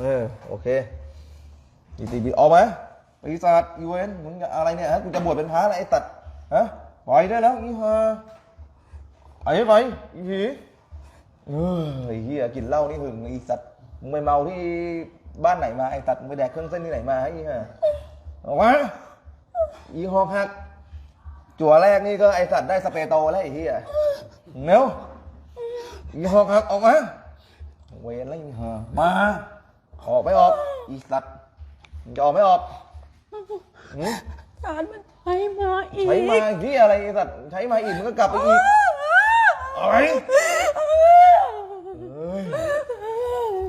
เออโอเคอีตีบีออกมาปีศาจอีเวนมึงอะไรเนี่ยฮะกูจะบวชเป็นพระอะไรไอ้ตัดฮะปล่อยได้แล้วอีห่าไปไปอีผีเออไอ้เหี้ยกินเหล้านี่หึงไอ้สัตว์มึงไปเมาที่บ้านไหนมาไอ้ตัดมึงไปแดกเครื่องเส้นที่ไหนมาไอ้ห่าออกมาอีหอกหักจั่วแรกนี่ก็ไอสัตว์ได้สเปรย์โตแล้วไอ้เหี้ยเร็วอีหอกหักออกมาเวรแล้วอีห่ามา ออกไม่ออก อีสัตว์มึงจะออกไม่ออกหืมจานมันใช้มาอีกใช้มาเหี้ยอะไรไอสัตว์ใช้มาอีกมึงก็กลับไปอีกเอ้ยเอ้ย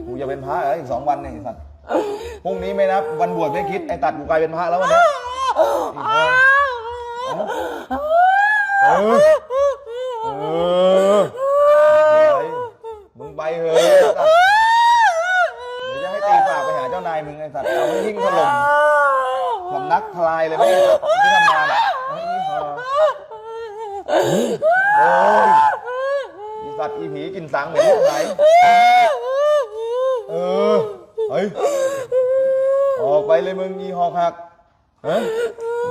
กูจะเป็นพระเหรออีกสองวันเนี่ยไอสัตว์พรุ่งนี้ไม่นับวันบวชไม่คิดไอตัดกูกลายเป็นพระแล้ววันนี้อีกแล้วเออเออไปมึงไปเถอะไอ้สัตว์เดี๋ยวจะให้ตีฝากไปหาเจ้านายมึงไอ้สัตว์เอาให้ยิ่งถล่มสำนั กทลายเลยไหมไอ้ว์ที่ทำงานอะไอ้ห่าโอ้ยอีสัตว์อีผีกินสังเหมือนพวกไหนเออเฮ้ยออกไปเลยมึงอีหอกหักฮะ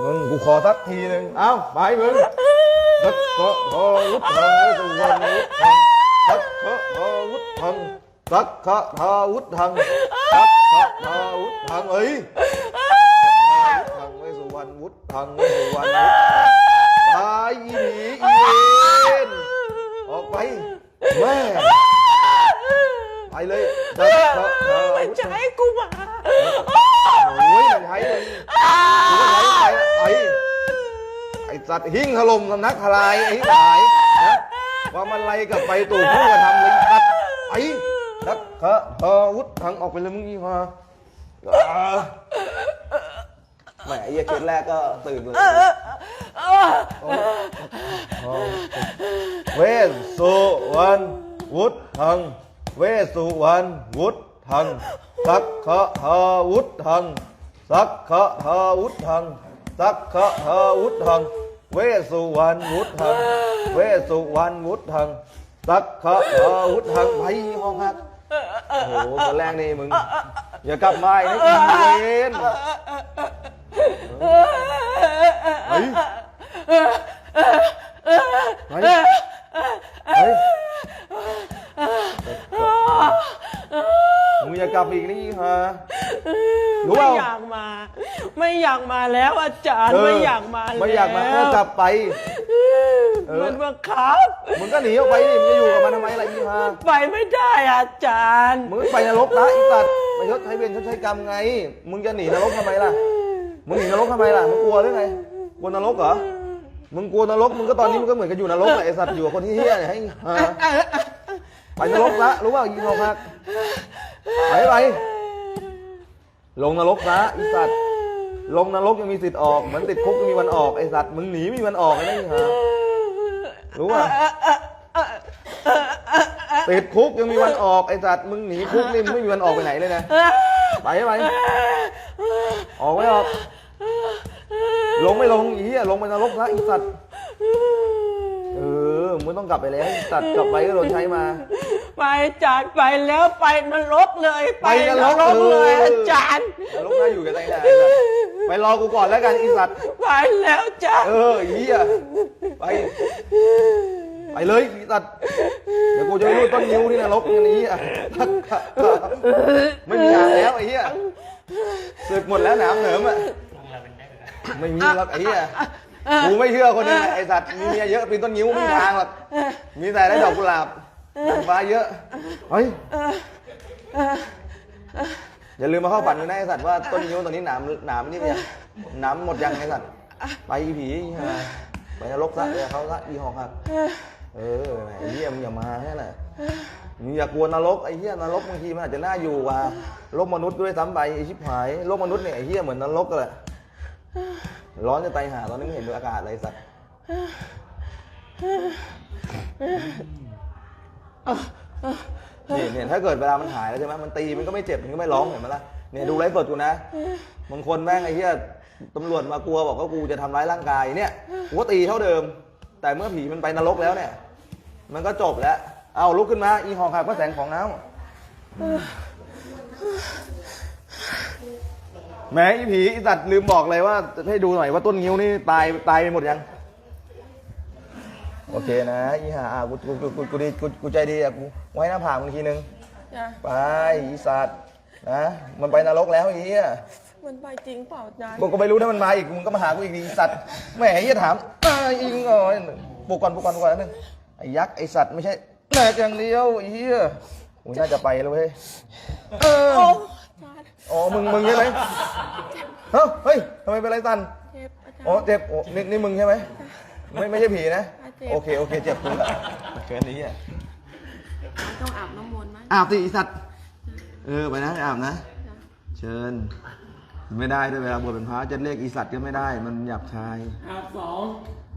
มึงกูขอสักทีหนึ่งเอ้าไปมึงสักขะทอวุฒังสุวรรณวุฒังสักขะทอวุฒังสักขะทาวุฒังสักขะทาวุฒังเอ้ย ว้สุวรรณวุฒังไว้สุวรรณวุฒังตายอีหนีอีเวนออกไปแม่ไปเลยสักขะทามันวุฒังใช้กูมา โอ้ยมันใช้เลยกูก็ใช้ไปไอ้ไอ้สัตว์หิ้งถล่มสำนักทลายไอ้หายนะว่ามันไล่กลับไปตู่ผู้กระทำเลยสัตว์ไอ้นักขะทอวุฒทังออกไปเลยมึงอีมาอ่า แหมไอ้เหี้ยเคสแรกก็ตื่นเลยเวสสุวรรณวุฒทัง เวสสุวรรณวุฒทัง สักขะทาวุฒทัง สักขะทาวุฒทัง สักขะทาวุฒทัง เวสสุวรรณวุฒทัง เวสสุวรรณวุฒทัง สักขะทาวุฒทังไปห้องพักโอ้โหตอนแรกนี่มึง อย่ากลับมาอีกนะอีเวนเฮ้ยเฮ้ยเฮ้ยมึง อย่ากลับอีกนี่ฮะ รู้เปไม่ล่า อยากมา ไม่อยากมาแล้วอาจารย์เไม่อยากมาแล้วไม่อยากมาก็กลับไป เออ มันบังคับมึงก็หนีออกไปดิมึงจะอยู่กับมันทำไมล่ะอีฮาไปไม่ได้อาจารย์ มึงไปนรกนะอีสัตว์ไปชดใช้เวรชดใช้กรรมไง มึงจะหนีนรกทำไมล่ะ มึงหนีนรกทำไมล่ะ มึงกลัวหรือไง กลัวนรกเหรอ มึงกลัวนรก มึงก็ตอนนี้มึงก็เหมือนกับอยู่นรกแหละไอสัตว์อยู่กับคนที่เฮี้ยเนี่ยให้ฮาไปนรกละรู้เปล่าอีนรกฮัก ไปไปลงนรกนะไอสัตว์ลงนรกยังมีสิทธิ์ออกเหมือนติดคุกยังมีวันออกไอสัตว์มึงหนีไม่มีวันออกไอ้นั่ฮะรู้ป่ะติดคุกยังมีวันออกไอสัตว์มึงหนีคุกนี่มึงไม่มีวันออกไปไหนเลยนะไปไปออกไม่ออก ลงไม่ลงอีเหี้ยลงไปนรกนะไอสัตว์เออมึงต้องกลับไปแล้วไอ้สัตว์กลับไปก็โดนใช้มา ไปอาจารย์ไปแล้วไปนรกเลย ไปนรกเลยเอออาจารย์นรกน่าอยู่กับใจนะไอ้สัตว์ไปรอกูก่อนแล้วกันไอสัตว์ไปแล้วอาจารย์เออไอ้เหี้ยไป ไปเลยไอสัตว์เดี๋ยวกูจะไปรูดต้นนิ้วที่นรกอย่างนี้อะไม่มีทางแล้วไอ้เหี้ยสึกหมดแล้วหนามเหนิมอะไม่มีหรอกไอ้เหี้ยกูไม่เชื่อคนนึงไอ้สัตว์มีเมียเยอะปีนต้นนิ้วไม่มีทางหรอกมีแต่ได้ดอกกุหลาบ ดอกฟ้าเยอะ เฮ้ย อย่าลืมมาเข้าฝันกันนะไอ้สัตว์ว่าต้นนิ้วตัวนี้หนามหนามนี่เนี่ยหนามหมดยังไอ้สัตว์ ไปอีผีอีห่าไปนรกซะเดี๋ยวเขาซะอีหอกหักเออไอ้เหี้ยมึงอย่ามาแค่นั้นมึงอย่ากลัวนรกไอ้เหี้ยนรกบางทีมันอาจจะน่าอยู่กว่าโลกมนุษย์ด้วยซ้ำไปไอ้ชิบหายโลกมนุษย์เนี่ยไอ้เหี้ยเหมือนนรกกันแหละร้อนจะตายหาตอนนี้ไม่เห็นดูอากาศอะไรสัตว์ นี่เนี่ยถ้าเกิดเวลามันหายแล้วใช่ไหมมันตีมันก็ไม่เจ็บมันก็ไม่ร้องเห็นไหมล่ะเนี่ยดูไลฟ์สดกูนะบางคนแม่งไอ้เหี้ยตำรวจมากลัวบอกว่ากูจะทำร้ายร่างกายเนี่ยกูก็ตีเท่าเดิม แต่เมื่อผีมันไปนรกแล้วเนี่ย มันก็จบแล้ว เอาลุกขึ้นมาอีหอกหักพระแสงของเงาแหมอีผีอีสัตว์ลืมบอกเลยว่าให้ดูหน่อยว่าต้นงิ้วนี่ตายตายไปหมดยัง เคนะอีห่าอะกูกูกูกูกูดีกูกูใจดีอะกูไว้หน้าผากมึงทีนึงจ้ะไปอีสัตว์นะมันไปนรกแล้วไอ้เหี้ยมันไปจริงเปล่าอาจารย์กูก็ไม่รู้ถ้ามันมาอีกมึงก็มาหากูอีกดีสัตว์แหมไอ้เหี้ยถามอ้าวอีกเหรอปลุกก่อนปลุกก่อนปลุกก่อนนิดนึงไอ้ยักษ์ไอ้สัตว์ไม่ใช่แหนกอย่างเดียวไอ้เหี้ยกูน่าจะไปแล้วเว้ยเออโอ้อาจารย์อ๋อมึงมึงใช่ไหมเฮ้ยเฮ้ยทำไมเป็นไรตัน เจ็บอาจารย์อ๋อเจ็บโอ้นี่นี่มึงใช่ไหมไม่ไม่ใช่ผีนะเจ็บ โอเค โอเค เจ็บกูละเกินนี้อะต้องอาบน้ำมนต์ไหมอาบสิอีสัตว์ เออ ไปนะไปอาบนะ เชิญ ไม่ได้ด้วยเวลาบวชเป็นพระจะเรียกอีสัตว์ก็ไม่ได้ มันหยาบคาย อาบสอง